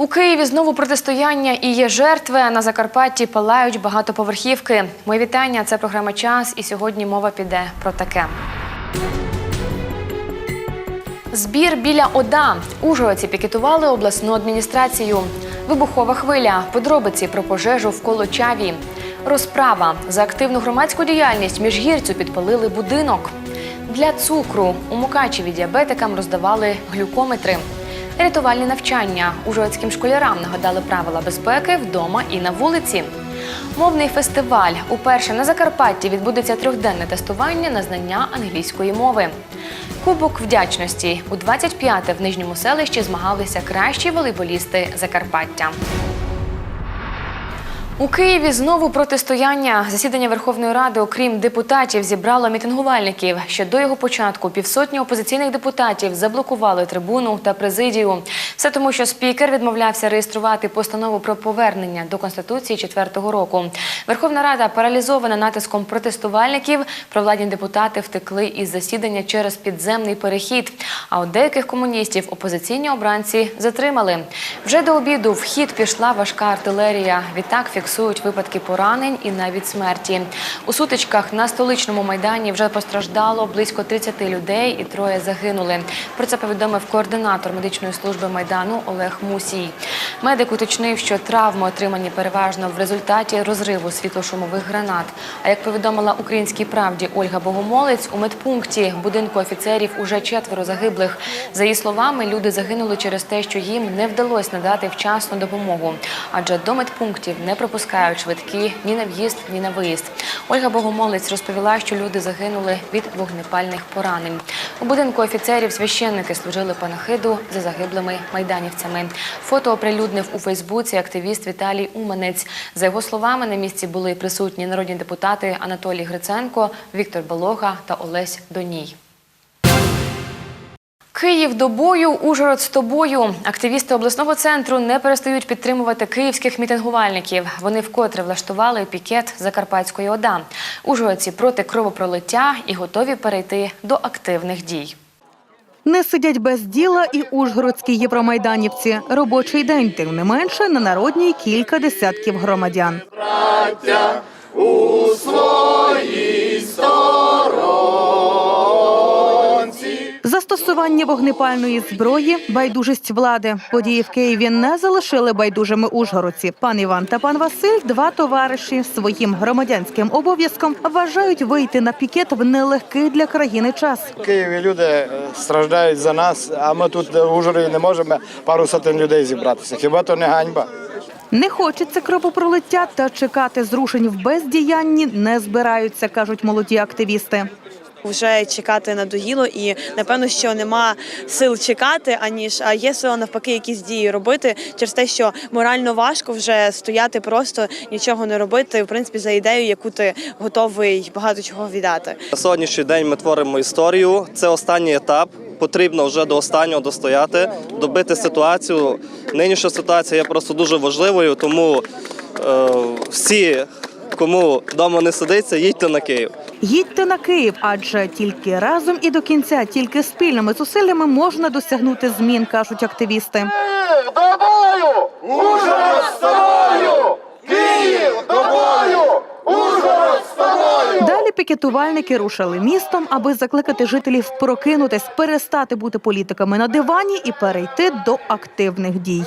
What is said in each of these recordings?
У Києві знову протистояння і є жертви. На Закарпатті палають багатоповерхівки. Мої вітання. Це програма Час. І сьогодні мова піде про таке. Збір біля ОДА. Ужгородці пікетували обласну адміністрацію. Вибухова хвиля. Подробиці про пожежу в Колочаві. Розправа. За активну громадську діяльність міжгірцю підпалили будинок. Для цукру у Мукачеві діабетикам роздавали глюкометри. Рятувальні навчання ужгородським школярам нагадали правила безпеки вдома і на вулиці. Мовний фестиваль. Уперше на Закарпатті відбудеться трьохденне тестування на знання англійської мови. Кубок вдячності у 25-те в нижньому селищі змагалися кращі волейболісти Закарпаття. У Києві знову протистояння. Засідання Верховної Ради, окрім депутатів, зібрало мітингувальників. Ще до його початку півсотні опозиційних депутатів заблокували трибуну та президію. Все тому, що спікер відмовлявся реєструвати постанову про повернення до конституції четвертого року. Верховна Рада паралізована натиском протестувальників. Провладні депутати втекли із засідання через підземний перехід. А у деяких комуністів опозиційні обранці затримали. Вже до обіду в хід пішла важка артилерія. Відтак фіксують випадки поранень і навіть смерті. У сутичках на столичному майдані вже постраждало близько 30 людей і троє загинули. Про це повідомив координатор медичної служби майдану Олег Мусій. Медик уточнив, що травми отримані переважно в результаті розриву світлошумових гранат. А як повідомила українській правді Ольга Богомолець, у медпункті будинку офіцерів уже четверо загиблих. За її словами, люди загинули через те, що їм не вдалося надати вчасну допомогу, адже до медпунктів не пропускають швидкі ні на в'їзд, ні на виїзд. Ольга Богомолець розповіла, що люди загинули від вогнепальних поранень. У будинку офіцерів священники служили панахиду за загиблими майданівцями. Фото оприлюднив у Фейсбуці активіст Віталій Уманець. За його словами, на місці були присутні народні депутати Анатолій Гриценко, Віктор Балога та Олесь Доній. Київ до бою, Ужгород з тобою. Активісти обласного центру не перестають підтримувати київських мітингувальників. Вони вкотре влаштували пікет Закарпатської ОДА. Ужгородці проти кровопролиття і готові перейти до активних дій. Не сидять без діла і ужгородські євромайданівці. Робочий день, тим не менше, на народній кілька десятків громадян. Застосування вогнепальної зброї, байдужість влади. Події в Києві не залишили байдужими ужгородці. Пан Іван та пан Василь, два товариші, своїм громадянським обов'язком вважають вийти на пікет в нелегкий для країни час. В Києві люди е, страждають за нас, а ми тут в Ужгороді не можемо пару сотень людей зібратися. Хіба то не ганьба? Не хочеться кровопролиття та чекати зрушень в бездіянні не збираються, кажуть молоді активісти. Вже чекати надоїло, і напевно, що нема сил чекати, аніж а є сила навпаки якісь дії робити через те, що морально важко вже стояти, просто нічого не робити. В принципі, за ідею, яку ти готовий багато чого віддати. На сьогоднішній день ми творимо історію. Це останній етап. Потрібно вже до останнього достояти, добити ситуацію. Нинішня ситуація є просто дуже важливою, тому е, всі, кому вдома не сидиться, їдьте на Київ. Їдьте на Київ, адже тільки разом і до кінця, тільки спільними зусиллями можна досягнути змін, кажуть активісти. До бою! Ужгород з тобою! Київ до бою! Ужгород з тобою! Далі пікетувальники рушили містом, аби закликати жителів прокинутись, перестати бути політиками на дивані і перейти до активних дій.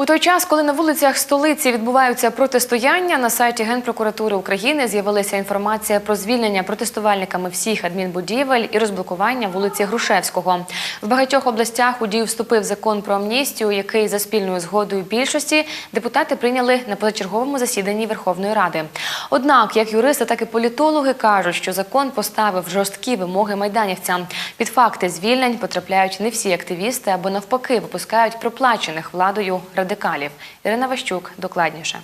У той час, коли на вулицях столиці відбуваються протистояння, на сайті Генпрокуратури України з'явилася інформація про звільнення протестувальниками всіх адмінбудівель і розблокування вулиці Грушевського. В багатьох областях у дію вступив закон про амністію, який за спільною згодою більшості депутати прийняли на позачерговому засіданні Верховної Ради. Однак, як юристи, так і політологи кажуть, що закон поставив жорсткі вимоги майданівцям. Під факти звільнень потрапляють не всі активісти або навпаки випускають проплачених владою радикалів. Ірина Ващук докладніше.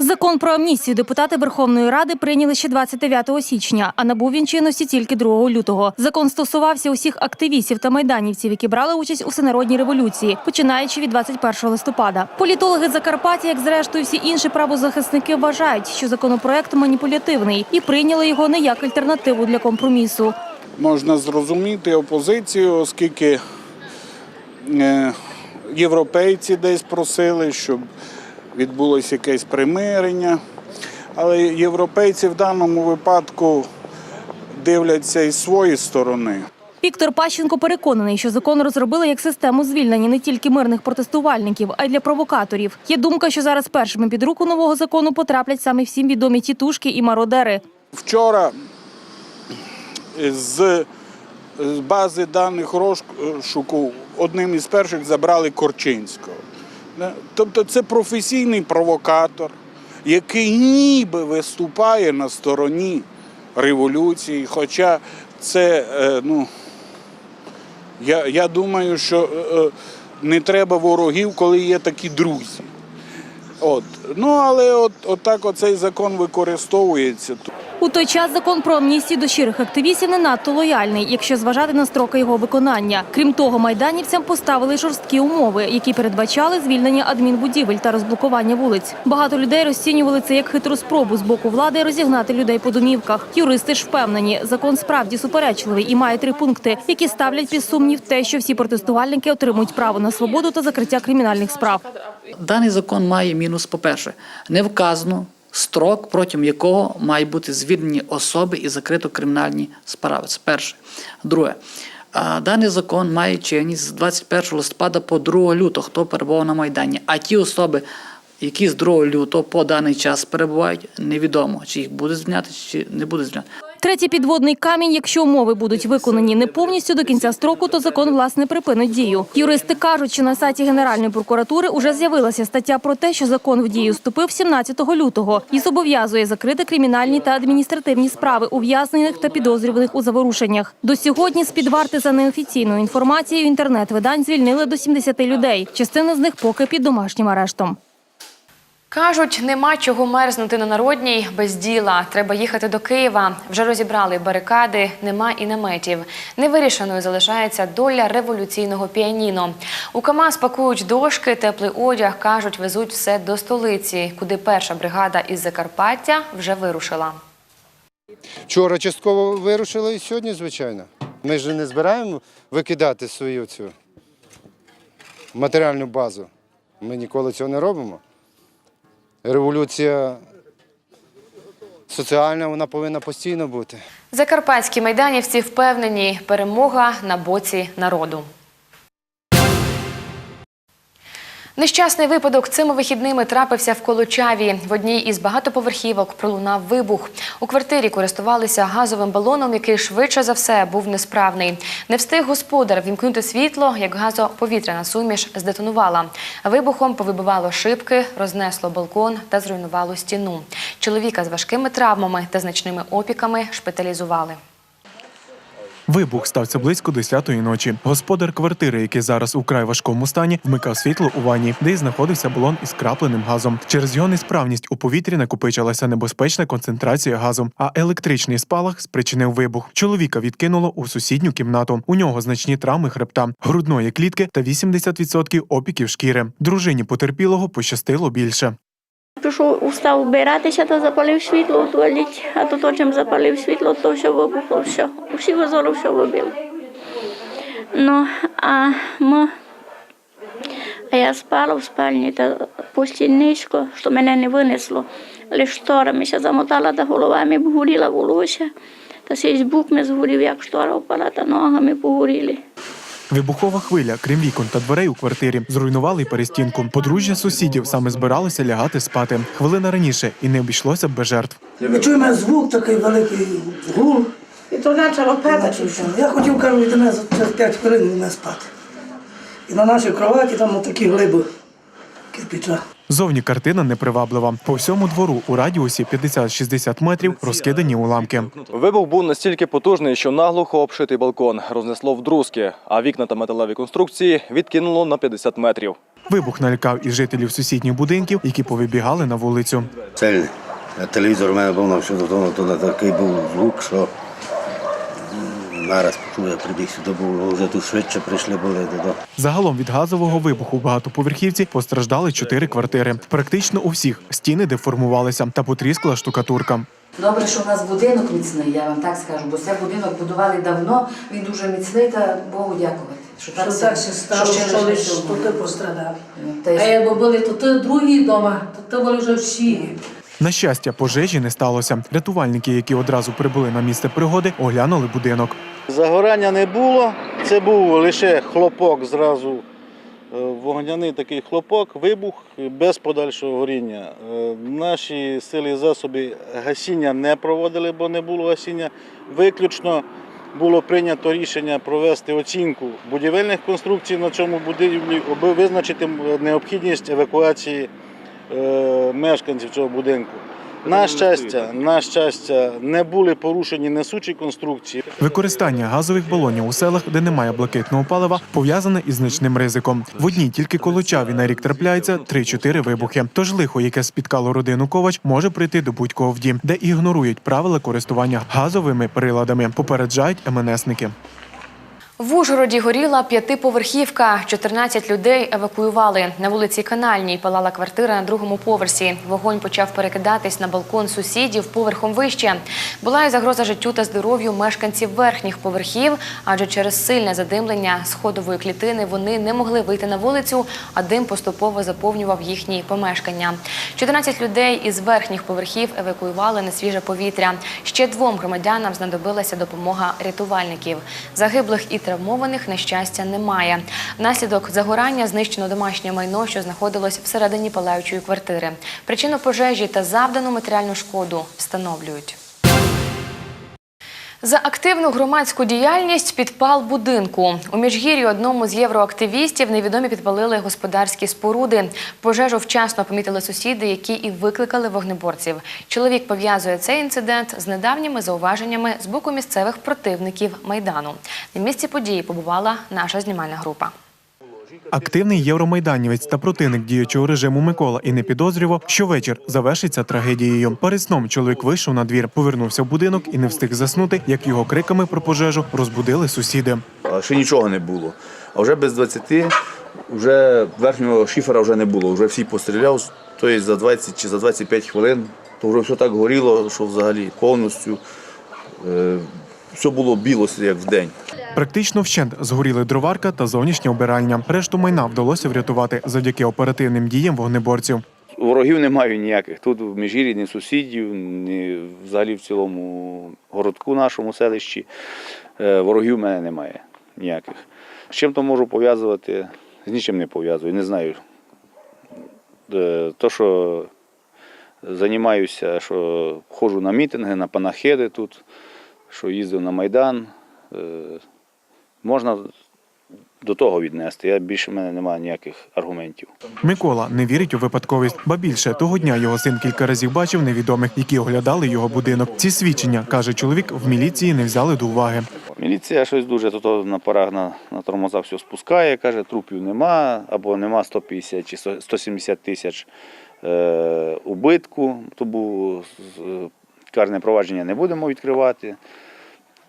Закон про амністію депутати Верховної Ради прийняли ще 29 січня, а набув він чинності тільки 2 лютого. Закон стосувався усіх активістів та майданівців, які брали участь у всенародній революції, починаючи від 21 листопада. Політологи Закарпаття, як зрештою всі інші правозахисники, вважають, що законопроект маніпулятивний і прийняли його не як альтернативу для компромісу. можна зрозуміти опозицію, оскільки е, європейці десь просили, щоб відбулося якесь примирення. Але європейці в даному випадку дивляться із своєї сторони. Віктор Пащенко переконаний, що закон розробили як систему звільнення не тільки мирних протестувальників, а й для провокаторів. Є думка, що зараз першими під руку нового закону потраплять саме всім відомі тітушки і мародери. Вчора з бази даних розшуку одним із перших забрали Корчинського. Тобто це професійний провокатор, який ніби виступає на стороні революції. Хоча це, е, ну, я, я думаю, що е, е, не треба ворогів, коли є такі друзі. От. Ну, але от, от так оцей закон використовується. У той час закон про амністію до щирих активістів не надто лояльний, якщо зважати на строки його виконання. Крім того, майданівцям поставили жорсткі умови, які передбачали звільнення адмінбудівель та розблокування вулиць. Багато людей розцінювали це як хитру спробу з боку влади розігнати людей по домівках. Юристи ж впевнені, закон справді суперечливий і має три пункти, які ставлять під сумнів те, що всі протестувальники отримують право на свободу та закриття кримінальних справ. Даний закон має мінус, по-перше, не вказано строк, протягом якого мають бути звільнені особи і закрито кримінальні справи. Це перше. Друге, даний закон має чинність з 21 листопада по 2 лютого, хто перебував на Майдані. А ті особи, які з 2 лютого по даний час перебувають, невідомо, чи їх буде звільняти, чи не буде звільняти. Третій підводний камінь, якщо умови будуть виконані не повністю до кінця строку, то закон власне припинить дію. Юристи кажуть, що на сайті Генеральної прокуратури уже з'явилася стаття про те, що закон в дію вступив 17 лютого і зобов'язує закрити кримінальні та адміністративні справи ув'язнених та підозрюваних у заворушеннях. До сьогодні з під варти за неофіційною інформацією інтернет-видань звільнили до 70 людей. Частина з них поки під домашнім арештом. Кажуть, нема чого мерзнути на народній без діла. Треба їхати до Києва. Вже розібрали барикади, нема і наметів. Невирішеною залишається доля революційного піаніно. У КАМАЗ пакують дошки, теплий одяг. кажуть, везуть все до столиці, куди перша бригада із Закарпаття вже вирушила. Вчора частково вирушили і сьогодні, звичайно. Ми ж не збираємо викидати свою цю матеріальну базу. Ми ніколи цього не робимо. Революція соціальна, вона повинна постійно бути. Закарпатські майданівці впевнені, перемога на боці народу. Нещасний випадок цими вихідними трапився в Колочаві. В одній із багатоповерхівок пролунав вибух. У квартирі користувалися газовим балоном, який швидше за все був несправний. Не встиг господар вімкнути світло, як газоповітряна суміш здетонувала. Вибухом повибивало шибки, рознесло балкон та зруйнувало стіну. Чоловіка з важкими травмами та значними опіками шпиталізували. Вибух стався близько 10-ї ночі. Господар квартири, який зараз у край важкому стані, вмикав світло у ванні, де й знаходився балон із крапленим газом. Через його несправність у повітрі накопичилася небезпечна концентрація газу, а електричний спалах спричинив вибух. Чоловіка відкинуло у сусідню кімнату. У нього значні травми хребта, грудної клітки та 80% опіків шкіри. Дружині потерпілого пощастило більше. Пішов, устав вбиратися та запалив світло у туалеті, а то то, чим запалив світло, то все вибухло, все. Всі вазоли все вибило. Ну, а ми, а я спала в спальні та постіль що мене не винесло. Лише шторами ся замотала та головами горіла волосся. Та сей збук ми згорів, як штора впала, та ногами погоріли. Вибухова хвиля, крім вікон та дверей у квартирі, зруйнували й перестінку. Подружжя сусідів саме збиралися лягати спати. Хвилина раніше і не обійшлося б без жертв. Ми чуємо звук такий великий гул. І то почало падати. Я хотів, кажу, йди мене через 5 хвилин не спати. І на нашій кроваті там такі глиби кирпича. Зовні картина неприваблива. По всьому двору у радіусі 50-60 метрів розкидані уламки. Вибух був настільки потужний, що наглухо обшитий балкон рознесло в друзки, а вікна та металеві конструкції відкинуло на 50 метрів. Вибух налякав і жителів сусідніх будинків, які повибігали на вулицю. Цельний. Телевізор у мене був на всю такий був звук, що нараз почув, я прибіг сюди, був вже тут швидше прийшли були додому. Загалом від газового вибуху в багатоповерхівці постраждали чотири квартири. Практично у всіх стіни деформувалися та потріскла штукатурка. Добре, що в нас будинок міцний, я вам так скажу, бо це будинок будували давно, він дуже міцний та Богу дякувати. Що Що так так се- се стало, що що, лиш- що, що ти пострадав. А якби були то ти другі вдома, то ти були вже всі. На щастя, пожежі не сталося. Рятувальники, які одразу прибули на місце пригоди, оглянули будинок. Загорання не було, це був лише хлопок зразу. е, Вогняний такий хлопок, вибух без подальшого горіння. Е, Наші сили і засоби гасіння не проводили, бо не було гасіння. Виключно було прийнято рішення провести оцінку будівельних конструкцій на цьому будівлі, аби визначити необхідність евакуації е, мешканців цього будинку. На щастя, на щастя, не були порушені несучі конструкції. Використання газових балонів у селах, де немає блакитного палива, пов'язане із значним ризиком. В одній тільки Колочаві на рік трапляється 3-4 вибухи. Тож лихо, яке спіткало родину Ковач, може прийти до будь-кого в дім, де ігнорують правила користування газовими приладами. Попереджають МНСники. В Ужгороді горіла п'ятиповерхівка. 14 людей евакуювали. На вулиці Канальній палала квартира на другому поверсі. Вогонь почав перекидатись на балкон сусідів поверхом вище. Була і загроза життю та здоров'ю мешканців верхніх поверхів, адже через сильне задимлення сходової клітини вони не могли вийти на вулицю, а дим поступово заповнював їхні помешкання. 14 людей із верхніх поверхів евакуювали на свіже повітря. Ще двом громадянам знадобилася допомога рятувальників. Загиблих і травмованих, на щастя, немає. Внаслідок загорання знищено домашнє майно, що знаходилось всередині палаючої квартири. Причину пожежі та завдану матеріальну шкоду встановлюють. За активну громадську діяльність підпал будинку. У Міжгір'ї одному з євроактивістів невідомі підпалили господарські споруди. Пожежу вчасно помітили сусіди, які і викликали вогнеборців. Чоловік пов'язує цей інцидент з недавніми зауваженнями з боку місцевих противників Майдану. На місці події побувала наша знімальна група. Активний євромайданівець та противник діючого режиму Микола і не підозрював, що вечір завершиться трагедією. Перед сном чоловік вийшов на двір, повернувся в будинок і не встиг заснути, як його криками про пожежу розбудили сусіди. Ще нічого не було. А вже без 20 вже верхнього шифера вже не було. Вже всі постріляв, тобто за 20 чи за 25 хвилин, то вже все так горіло, що взагалі повністю е, все було біло, як в день. Практично вщент згоріли дроварка та зовнішня обиральня. Решту майна вдалося врятувати завдяки оперативним діям вогнеборців. Ворогів немає ніяких. Тут в Міжгір'ї ні сусідів, ні взагалі в цілому городку нашому селищі. Е, Ворогів в мене немає ніяких. З чим то можу пов'язувати, з нічим не пов'язую, не знаю. Е, То, що займаюся, що ходжу на мітинги, на панахиди тут, що їздив на Майдан, е, можна до того віднести. Я більше в мене немає ніяких аргументів. Микола не вірить у випадковість, ба більше того дня його син кілька разів бачив невідомих, які оглядали його будинок. Ці свідчення каже чоловік, в міліції не взяли до уваги. Міліція щось дуже то, на парах на, на тормозах все спускає, каже, трупів нема, або нема 150 чи 170 тисяч е, убитку, тому е, карне провадження не будемо відкривати.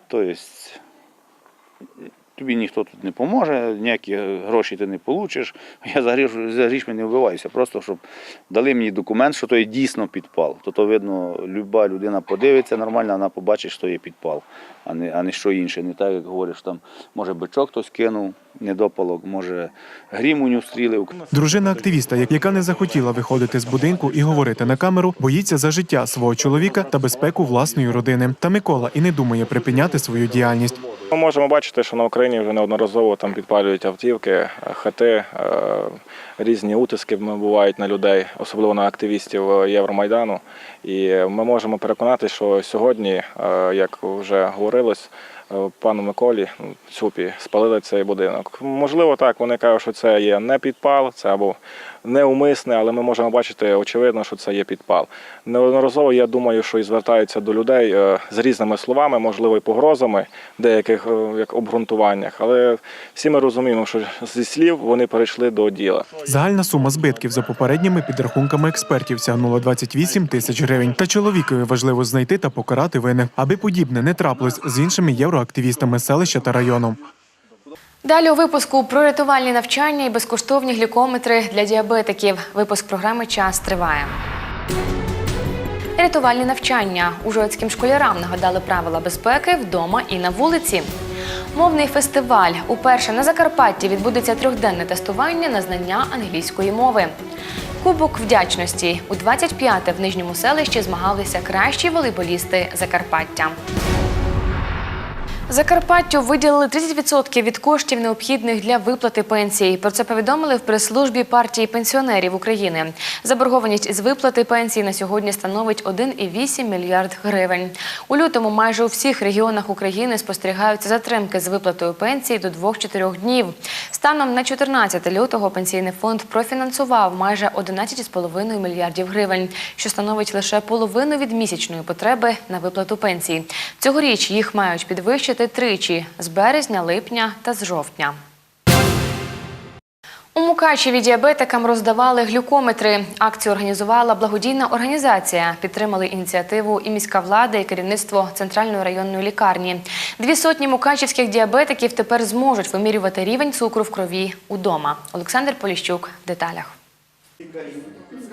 Тобто тобі ніхто тут не поможе, ніякі гроші ти не получиш. Я за гріш, за не вбиваюся, просто щоб дали мені документ, що то є дійсно підпал. То, то видно, люба людина подивиться нормально, вона побачить, що є підпал, а не, а не що інше. Не так, як говориш, там може бичок хтось кинув, недопалок, може грім у нього стрілив. Дружина активіста, яка не захотіла виходити з будинку і говорити на камеру, боїться за життя свого чоловіка та безпеку власної родини. Та Микола і не думає припиняти свою діяльність. Ми можемо бачити, що на Україні вже неодноразово там підпалюють автівки, хати, е, різні утиски бувають на людей, особливо на активістів е, Євромайдану. І ми можемо переконати, що сьогодні, е, як вже говорилось, пану Миколі Цупі спалили цей будинок. Можливо, так вони кажуть, що це є не підпал, це або неумисне, але ми можемо бачити очевидно, що це є підпал. Неодноразово я думаю, що і звертаються до людей е, з різними словами, можливо, і погрозами деяких е, як обґрунтуваннях. Але всі ми розуміємо, що зі слів вони перейшли до діла. Загальна сума збитків за попередніми підрахунками експертів сягнула 28 тисяч гривень. Та чоловікові важливо знайти та покарати винних, аби подібне не трапилось з іншими євроактивістами селища та району. Далі у випуску про рятувальні навчання і безкоштовні глюкометри для діабетиків. Випуск програми Час триває. Рятувальні навчання ужгородським школярам нагадали правила безпеки вдома і на вулиці. Мовний фестиваль. Уперше на Закарпатті відбудеться трьохденне тестування на знання англійської мови. Кубок вдячності у 25-те в нижньому селищі змагалися кращі волейболісти Закарпаття. Закарпаттю виділили 30% від коштів, необхідних для виплати пенсій. Про це повідомили в прес-службі партії пенсіонерів України. Заборгованість з виплати пенсій на сьогодні становить 1,8 мільярд гривень. У лютому майже у всіх регіонах України спостерігаються затримки з виплатою пенсій до 2-4 днів. Станом на 14 лютого пенсійний фонд профінансував майже 11,5 мільярдів гривень, що становить лише половину від місячної потреби на виплату пенсій. Цьогоріч їх мають підвищити тричі з березня, липня та з жовтня. У Мукачеві діабетикам роздавали глюкометри. Акцію організувала благодійна організація. Підтримали ініціативу і міська влада, і керівництво центральної районної лікарні. Дві сотні мукачівських діабетиків тепер зможуть вимірювати рівень цукру в крові удома. Олександр Поліщук в деталях.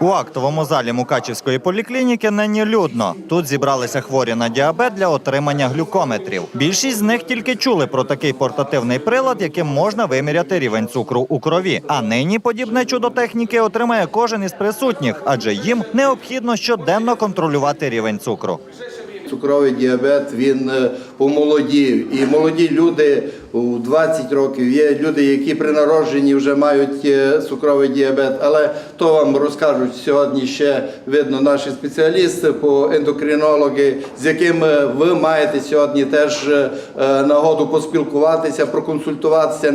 У актовому залі Мукачівської поліклініки нині людно. Тут зібралися хворі на діабет для отримання глюкометрів. Більшість з них тільки чули про такий портативний прилад, яким можна виміряти рівень цукру у крові. А нині подібне чудо техніки отримає кожен із присутніх, адже їм необхідно щоденно контролювати рівень цукру. Цукровий діабет він е, помолодів. І молоді люди у 20 років є люди, які при народженні вже мають е, цукровий діабет. Але то вам розкажуть сьогодні ще видно наші спеціалісти по ендокринологи, з якими ви маєте сьогодні теж е, е, нагоду поспілкуватися, проконсультуватися.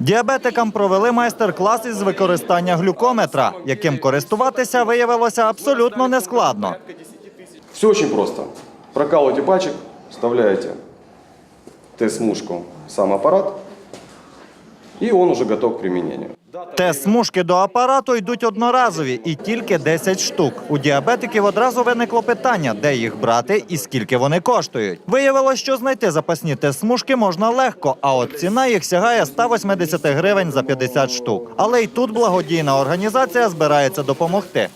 Діабетикам провели майстер-клас із використання глюкометра, яким користуватися виявилося абсолютно нескладно. Все очень просто. Прокалываете пальчик, вставляете тест-смужку в сам аппарат, и он уже готов к применению. Тест смужки до апарату йдуть одноразові і тільки 10 штук. У діабетиків одразу виникло питання, де їх брати і скільки вони коштують. Виявилось, що знайти запасні тест смужки можна легко, а от ціна їх сягає 180 гривень за 50 штук. Але й тут благодійна організація збирається допомогти.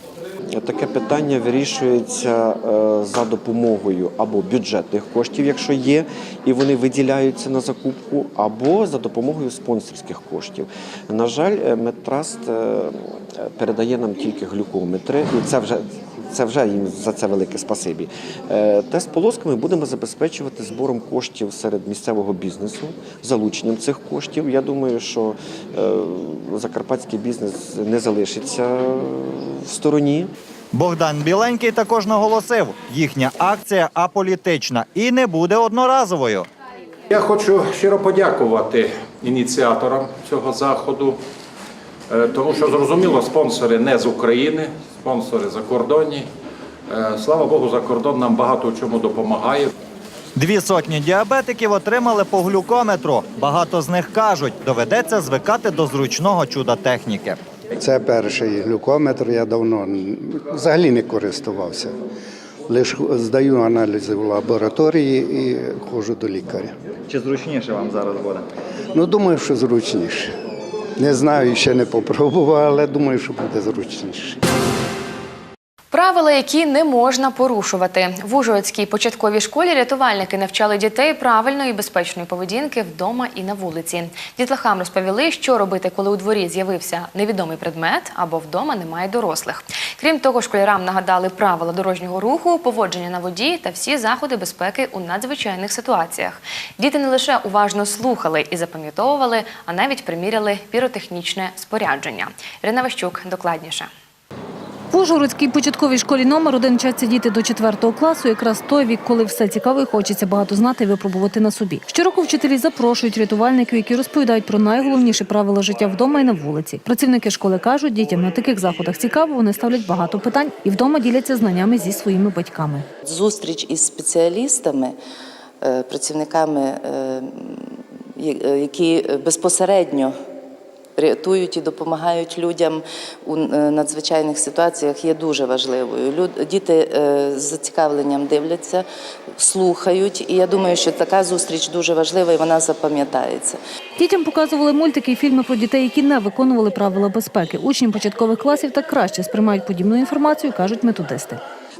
Таке питання вирішується е, за допомогою або бюджетних коштів, якщо є, і вони виділяються на закупку, або за допомогою спонсорських коштів. На жаль, Метраст Медтраст е, передає нам тільки глюкометри, і це вже. Це вже їм за це велике спасибі. Е, Тест полосками будемо забезпечувати збором коштів серед місцевого бізнесу, залученням цих коштів. Я думаю, що е, закарпатський бізнес не залишиться в стороні. Богдан Біленький також наголосив, їхня акція аполітична і не буде одноразовою. Я хочу щиро подякувати ініціаторам цього заходу, тому що зрозуміло, спонсори не з України, спонсори закордонні. Е, Слава Богу, за кордон нам багато в чому допомагає. Дві сотні діабетиків отримали по глюкометру. Багато з них кажуть, доведеться звикати до зручного чуда техніки. Це перший глюкометр, я давно взагалі не користувався. Лише здаю аналізи в лабораторії і ходжу до лікаря. Чи зручніше вам зараз буде? Ну, думаю, що зручніше. Не знаю, ще не попробував, але думаю, що буде зручніше. Правила, які не можна порушувати. В Ужгородській початковій школі рятувальники навчали дітей правильної і безпечної поведінки вдома і на вулиці. Дітлахам розповіли, що робити, коли у дворі з'явився невідомий предмет або вдома немає дорослих. Крім того, школярам нагадали правила дорожнього руху, поводження на воді та всі заходи безпеки у надзвичайних ситуаціях. Діти не лише уважно слухали і запам'ятовували, а навіть приміряли піротехнічне спорядження. Ірина Ващук докладніше. В Ужгородській початковій школі номер один вчаться діти до 4 класу, якраз той вік, коли все цікаве, і хочеться багато знати і випробувати на собі. Щороку вчителі запрошують рятувальників, які розповідають про найголовніші правила життя вдома і на вулиці. Працівники школи кажуть, дітям на таких заходах цікаво, вони ставлять багато питань і вдома діляться знаннями зі своїми батьками. Зустріч із спеціалістами, е, працівниками, е, е, які безпосередньо рятують і допомагають людям у е, надзвичайних ситуаціях, є дуже важливою. Діти е, з зацікавленням дивляться, слухають, і я думаю, що така зустріч дуже важлива і вона запам'ятається. Дітям показували мультики і фільми про дітей, які не виконували правила безпеки. Учні початкових класів так краще сприймають подібну інформацію, кажуть методисти.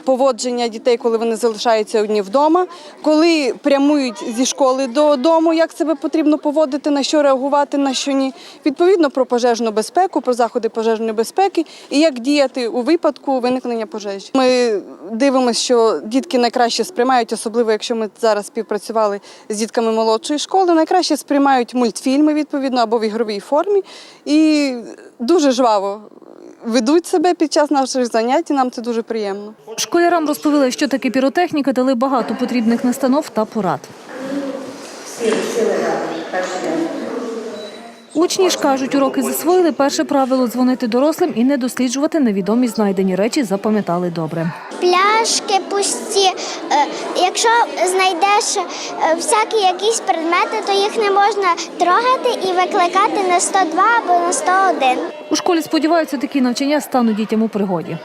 Поводження дітей, коли вони залишаються одні вдома, коли прямують зі школи додому, як себе потрібно поводити, на що реагувати, на що ні. Відповідно про пожежну безпеку, про заходи пожежної безпеки і як діяти у випадку виникнення пожежі. Ми дивимося, що дітки найкраще сприймають, особливо якщо ми зараз співпрацювали з дітками молодшої школи, найкраще сприймають мультфільми відповідно або в ігровій формі і дуже жваво ведуть себе під час наших занять, і нам це дуже приємно. Школярам розповіли, що таке піротехніка, дали багато потрібних настанов та порад. Учні ж кажуть, уроки засвоїли перше правило дзвонити дорослим і не досліджувати невідомі знайдені речі, запам'ятали добре. Пляшки пусті. Е, Якщо знайдеш е, всякі якісь предмети, то їх не можна трогати і викликати на 102 або на 101. У школі сподіваються, такі навчання стануть дітям у пригоді.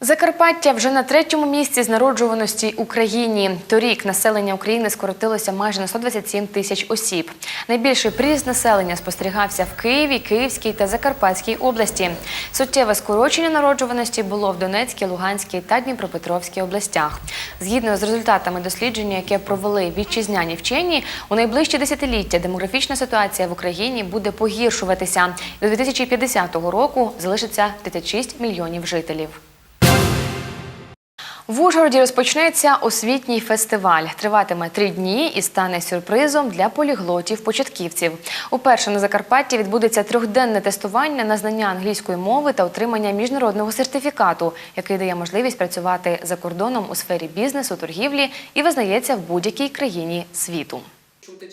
Закарпаття вже на третьому місці з народжуваності Україні. Торік населення України скоротилося майже на 127 тисяч осіб. Найбільший приріст населення спостерігався в Києві, Київській та Закарпатській області. Суттєве скорочення народжуваності було в Донецькій, Луганській та Дніпропетровській областях. Згідно з результатами дослідження, яке провели вітчизняні вчені, у найближчі десятиліття демографічна ситуація в Україні буде погіршуватися. До 2050 року залишиться 36 мільйонів жителів. В Ужгороді розпочнеться освітній фестиваль. Триватиме три дні і стане сюрпризом для поліглотів-початківців. Уперше на Закарпатті відбудеться трьохденне тестування на знання англійської мови та отримання міжнародного сертифікату, який дає можливість працювати за кордоном у сфері бізнесу, торгівлі і визнається в будь-якій країні світу.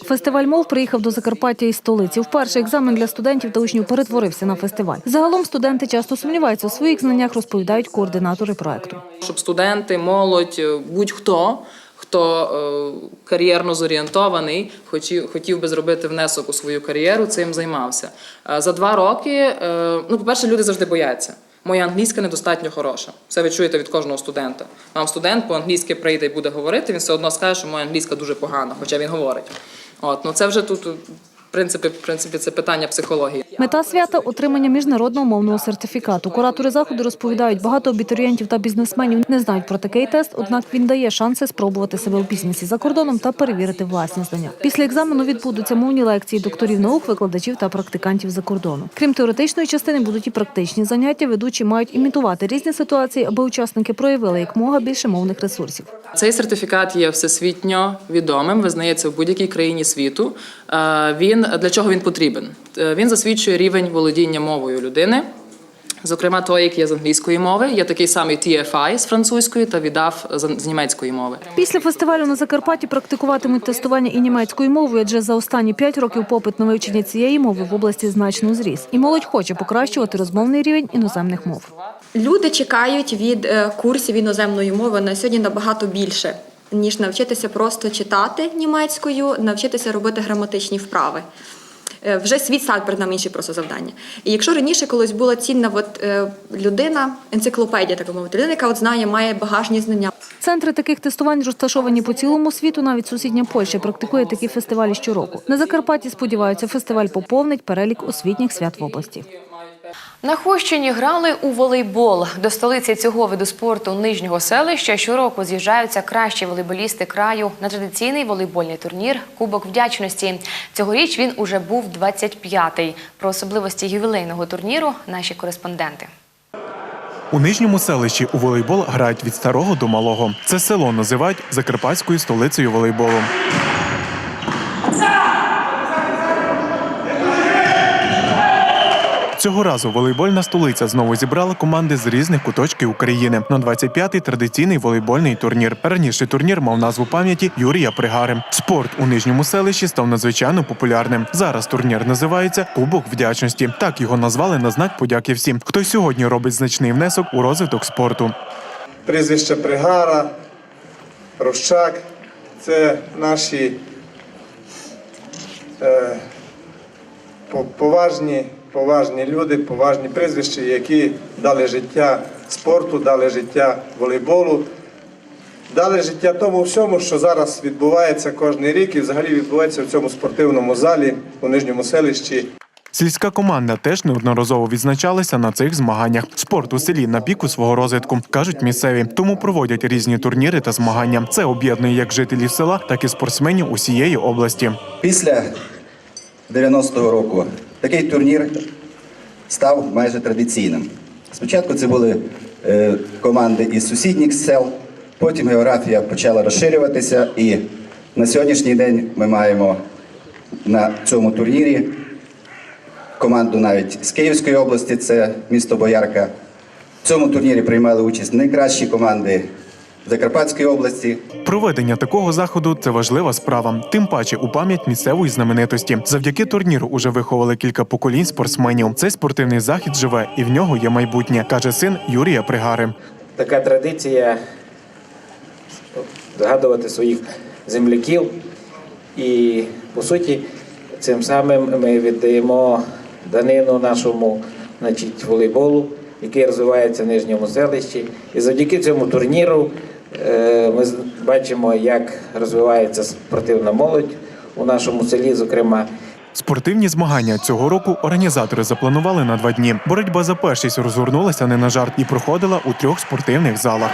Фестиваль мов приїхав до Закарпаття із столиці. Вперше екзамен для студентів та учнів перетворився на фестиваль. Загалом студенти часто сумніваються у своїх знаннях, розповідають координатори проекту. щоб студенти, молодь, будь-хто, хто е, кар'єрно зорієнтований, хотів, хотів би зробити внесок у свою кар'єру, цим займався. Е, За два роки, е, ну, по-перше, люди завжди бояться. Моя англійська недостатньо хороша. Це ви чуєте від кожного студента. Вам студент по-англійськи прийде і буде говорити, він все одно скаже, що моя англійська дуже погана, хоча він говорить. От, ну це вже тут, принципі, в принципі, це питання психології. Мета свята отримання міжнародного мовного сертифікату. Куратори заходу розповідають, багато абітурієнтів та бізнесменів не знають про такий тест, однак він дає шанси спробувати себе в бізнесі за кордоном та перевірити власні знання. Після екзамену відбудуться мовні лекції докторів наук, викладачів та практикантів за кордону. Крім теоретичної частини, будуть і практичні заняття. Ведучі мають імітувати різні ситуації, аби учасники проявили як мога більше мовних ресурсів. Цей сертифікат є всесвітньо відомим, визнається в будь-якій країні світу. Е, Він для чого він потрібен? Е, Він засвідчує рівень володіння мовою людини. Зокрема, той, який є з англійської мови, є такий самий TFI з французької та віддав з з німецької мови. Після фестивалю на Закарпатті практикуватимуть тестування і німецькою мовою, адже за останні п'ять років попит на вивчення цієї мови в області значно зріс. І молодь хоче покращувати розмовний рівень іноземних мов. Люди чекають від е, курсів іноземної мови на сьогодні набагато більше, ніж навчитися просто читати німецькою, навчитися робити граматичні вправи. Е, Вже світ став перед нами інші просто завдання. І якщо раніше колись була цінна от, е, людина, енциклопедія, так мовити, людина, яка от знає, має багажні знання. Центри таких тестувань розташовані по цілому світу. Навіть сусідня Польща практикує такі фестивалі щороку. На Закарпатті сподіваються, фестиваль поповнить перелік освітніх свят в області. На Хощині грали у волейбол. До столиці цього виду спорту нижнього селища щороку з'їжджаються кращі волейболісти краю на традиційний волейбольний турнір Кубок вдячності. Цьогоріч він уже був 25-й. Про особливості ювілейного турніру наші кореспонденти. У нижньому селищі у волейбол грають від старого до малого. Це село називають закарпатською столицею волейболу. Цього разу волейбольна столиця знову зібрала команди з різних куточків України на 25-й традиційний волейбольний турнір. Раніше турнір мав назву пам'яті Юрія Пригари. Спорт у нижньому селищі став надзвичайно популярним. Зараз турнір називається Кубок вдячності. Так його назвали на знак подяки всім, хто сьогодні робить значний внесок у розвиток спорту. Прізвище Пригара, Рощак це наші е, поважні, поважні люди, поважні прізвища, які дали життя спорту, дали життя волейболу, дали життя тому всьому, що зараз відбувається кожен рік і взагалі відбувається в цьому спортивному залі у нижньому селищі. Сільська команда теж неодноразово відзначалася на цих змаганнях. Спорт у селі на піку свого розвитку, кажуть місцеві, тому проводять різні турніри та змагання. Це об'єднує як жителів села, так і спортсменів усієї області. Після 90-го року такий турнір став майже традиційним. Спочатку це були е, команди із сусідніх сел, потім географія почала розширюватися, і на сьогоднішній день ми маємо на цьому турнірі команду навіть з Київської області, це місто Боярка. В цьому турнірі приймали участь найкращі команди Закарпатської області, Проведення такого заходу це важлива справа, тим паче у пам'ять місцевої знаменитості. Завдяки турніру уже виховали кілька поколінь спортсменів. Цей спортивний захід живе і в нього є майбутнє, каже син Юрія Пригари. така традиція згадувати своїх земляків. І по суті, цим самим ми віддаємо данину нашому значить, волейболу, який розвивається в нижньому селищі. І завдяки цьому турніру е, ми бачимо, як розвивається спортивна молодь у нашому селі, зокрема. Спортивні змагання цього року організатори запланували на два дні. Боротьба за першість розгорнулася не на жарт і проходила у трьох спортивних залах.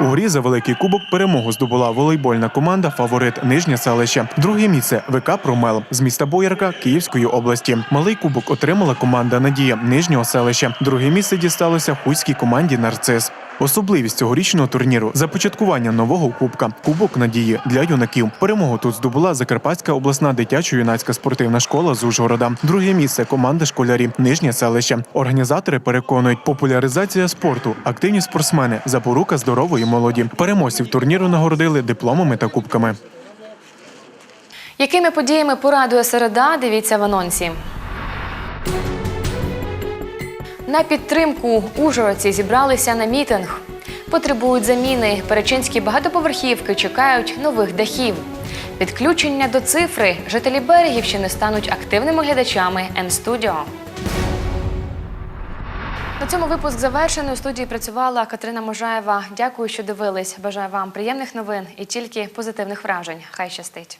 У грі за великий кубок перемогу здобула волейбольна команда Фаворит Нижнє селище. Друге місце ВК Промел з міста Боярка Київської області. Малий кубок отримала команда Надія Нижнього селища. Друге місце дісталося хуській команді Нарцис. Особливість цьогорічного турніру започаткування нового кубка Кубок надії для юнаків. Перемогу тут здобула Закарпатська обласна дитячо-юнацька спортивна школа з Ужгорода. Друге місце команда школярів Нижнє селище. Організатори переконують, популяризація спорту, активні спортсмени, запорука здорової молоді. Переможців турніру нагородили дипломами та кубками. Якими подіями порадує середа? Дивіться в анонсі. На підтримку ужгородці зібралися на мітинг. Потребують заміни. Перечинські багатоповерхівки чекають нових дахів. Підключення до цифри. Жителі Берегівщини стануть активними глядачами Н-студіо. На цьому випуск завершений. У студії працювала Катерина Можаєва. Дякую, що дивились. Бажаю вам приємних новин і тільки позитивних вражень. Хай щастить.